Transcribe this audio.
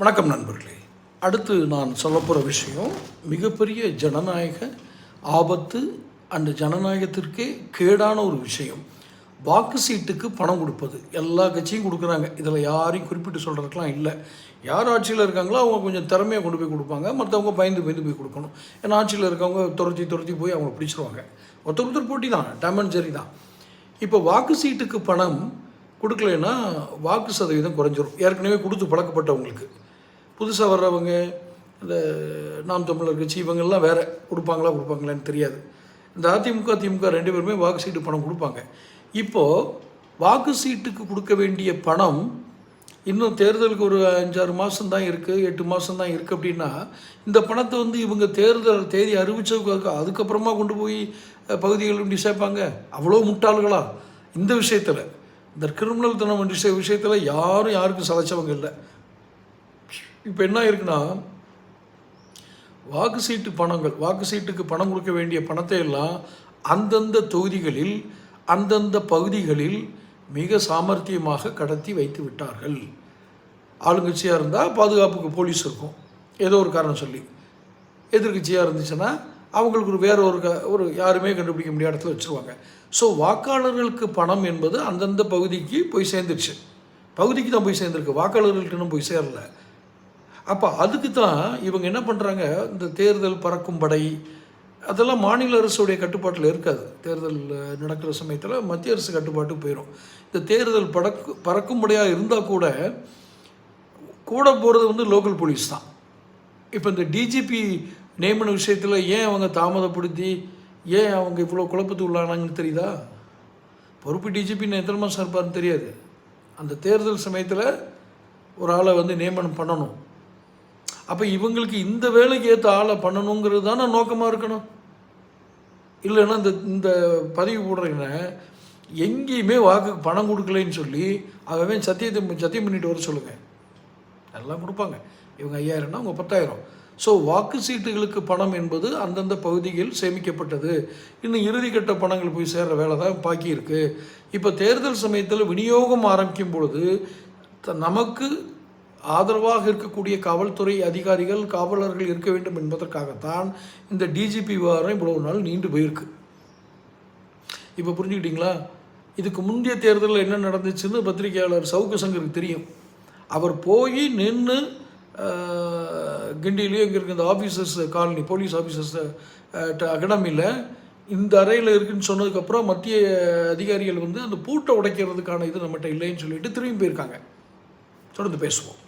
வணக்கம் நண்பர்களே. அடுத்து நான் சொல்லப்போகிற விஷயம் மிகப்பெரிய ஜனநாயக ஆபத்து அந்த ஜனநாயகத்திற்கே கேடான ஒரு விஷயம். வாக்கு சீட்டுக்கு பணம் கொடுப்பது. எல்லா கட்சியும் கொடுக்குறாங்க. இதில் யாரையும் குறிப்பிட்டு சொல்கிறதுக்கெலாம் இல்லை. யார் ஆட்சியில் இருக்காங்களோ அவங்க கொஞ்சம் திறமையாக கொண்டு போய் கொடுப்பாங்க. மற்றவங்க பயந்து பயந்து போய் கொடுக்கணும். ஏன்னா ஆட்சியில் இருக்கவங்க துரத்தி துரத்தி போய் அவங்க பிடிச்சிருவாங்க. ஒருத்தர் ஒருத்தர் போட்டி தான். டேமன் ஜெரி தான். இப்போ வாக்கு சீட்டுக்கு பணம் கொடுக்கலைன்னா வாக்கு சதவீதம் குறைஞ்சிரும். ஏற்கனவே கொடுத்து பழக்கப்பட்டவங்களுக்கு. புதுசாக வர்றவங்க இந்த நாம் தமிழர் கட்சி இவங்கெல்லாம் வேறு கொடுப்பாங்களா கொடுப்பாங்களான்னு தெரியாது. இந்த அதிமுக திமுக ரெண்டு பேருமே வாக்கு சீட்டு பணம் கொடுப்பாங்க. இப்போது வாக்கு சீட்டுக்கு கொடுக்க வேண்டிய பணம் இன்னும் தேர்தலுக்கு ஒரு அஞ்சாறு மாதம் தான் இருக்குது எட்டு மாதம் தான் இருக்குது அப்படின்னா இந்த பணத்தை வந்து இவங்க தேர்தல் தேதி அறிவித்ததுக்கு அதுக்கப்புறமா கொண்டு போய் பகுதிகளும் பகுதிகள் சேர்ப்பாங்க அவ்வளோ முட்டாள்களா? இந்த விஷயத்தில் இந்த கிரிமினல் தனம் விஷய விஷயத்தில் யாரும் யாருக்கும் சளைச்சவங்க இல்லை. இப்போ என்ன இருக்குன்னா வாக்கு சீட்டு பணங்கள் வாக்கு சீட்டுக்கு பணம் கொடுக்க வேண்டிய பணத்தை எல்லாம் அந்தந்த தொகுதிகளில் அந்தந்த பகுதிகளில் மிக சாமர்த்தியமாக கடத்தி வைத்து விட்டார்கள். ஆளுங்கட்சியாக இருந்தால் பாதுகாப்புக்கு போலீஸ் இருக்கும். ஏதோ ஒரு காரணம் சொல்லி. எதிர்கட்சியாக இருந்துச்சுன்னா அவங்களுக்கு ஒரு வேற ஒரு க- ஒரு யாருமே கண்டுபிடிக்க முடியாத இடத்துல வச்சுருவாங்க. ஸோ வாக்காளர்களுக்கு பணம் என்பது அந்தந்த பகுதிக்கு போய் சேர்ந்துருச்சு. பகுதிக்கு தான் போய் சேர்ந்துருக்கு. வாக்காளர்களுக்கு இன்னும் போய் சேரலை. அப்போ அதுக்கு தான் இவங்க என்ன பண்ணுறாங்க இந்த தேர்தல் பறக்கும் படை அதெல்லாம் மாநில அரசுடைய கட்டுப்பாட்டில் இருக்காது. தேர்தல் நடக்கிற சமயத்தில் மத்திய அரசு கட்டுப்பாட்டுக்கு போயிடும் இந்த தேர்தல் பறக்கு பறக்கும்படியாக இருந்தால் கூட கூட போகிறது வந்து லோக்கல் போலீஸ் தான். இப்போ இந்த டிஜிபி நியமன விஷயத்தில் ஏன் அவங்க தாமதப்படுத்தி ஏன் அவங்க இவ்வளோ குழப்பத்துக்கு உள்ளானாங்கன்னு தெரியுதா? பொறுப்பு டிஜிபின்னு எத்தனை மாதம் இருப்பார்னு தெரியாது. அந்த தேர்தல் சமயத்தில் ஒரு ஆளை வந்து நியமனம் பண்ணணும். அப்போ இவங்களுக்கு இந்த வேலைக்கு ஏற்ற ஆளை பண்ணணுங்கிறது தானே நோக்கமாக இருக்கணும்? இல்லைன்னா இந்த இந்த பதிவு போடுறீங்கன்னா எங்கேயுமே வாக்குக்கு பணம் கொடுக்கலைன்னு சொல்லி அவன் சத்தியத்தை சத்தியம் பண்ணிட்டு வர சொல்லுங்கள் எல்லாம் கொடுப்பாங்க. இவங்க ஐயாயிரம்னா அவங்க பத்தாயிரம். ஸோ வாக்கு சீட்டுகளுக்கு பணம் என்பது அந்தந்த பகுதியில் சேமிக்கப்பட்டது. இன்னும் இறுதிக்கட்ட பணங்கள் போய் சேர்கிற வேலை தான் பாக்கி இருக்குது இப்போ தேர்தல் சமயத்தில் விநியோகம் ஆரம்பிக்கும் பொழுது த- நமக்கு ஆதரவாக இருக்கக்கூடிய காவல்துறை அதிகாரிகள் காவலர்கள் இருக்க வேண்டும் என்பதற்காகத்தான் இந்த டிஜிபி விவகாரம் இவ்வளவு நாள் நீண்டு போயிருக்கு. இப்போ புரிஞ்சுக்கிட்டீங்களா? இதுக்கு முந்தைய தேர்தலில் என்ன நடந்துச்சுன்னு பத்திரிகையாளர் சவுக்கு சங்கருக்கு தெரியும். அவர் போய் நின்று கிண்டிலேயே இங்கே இருக்க இந்த ஆஃபீஸர்ஸ் காலனி போலீஸ் ஆஃபீஸர்ஸ் அகாடமியில் இந்த அறையில் இருக்குன்னு சொன்னதுக்கப்புறம் மத்திய அதிகாரிகள் வந்து அந்த பூட்டை உடைக்கிறதுக்கான இது நம்மகிட்ட இல்லைன்னு சொல்லிட்டு திரும்பி போயிருக்காங்க. தொடர்ந்து பேசுவோம்.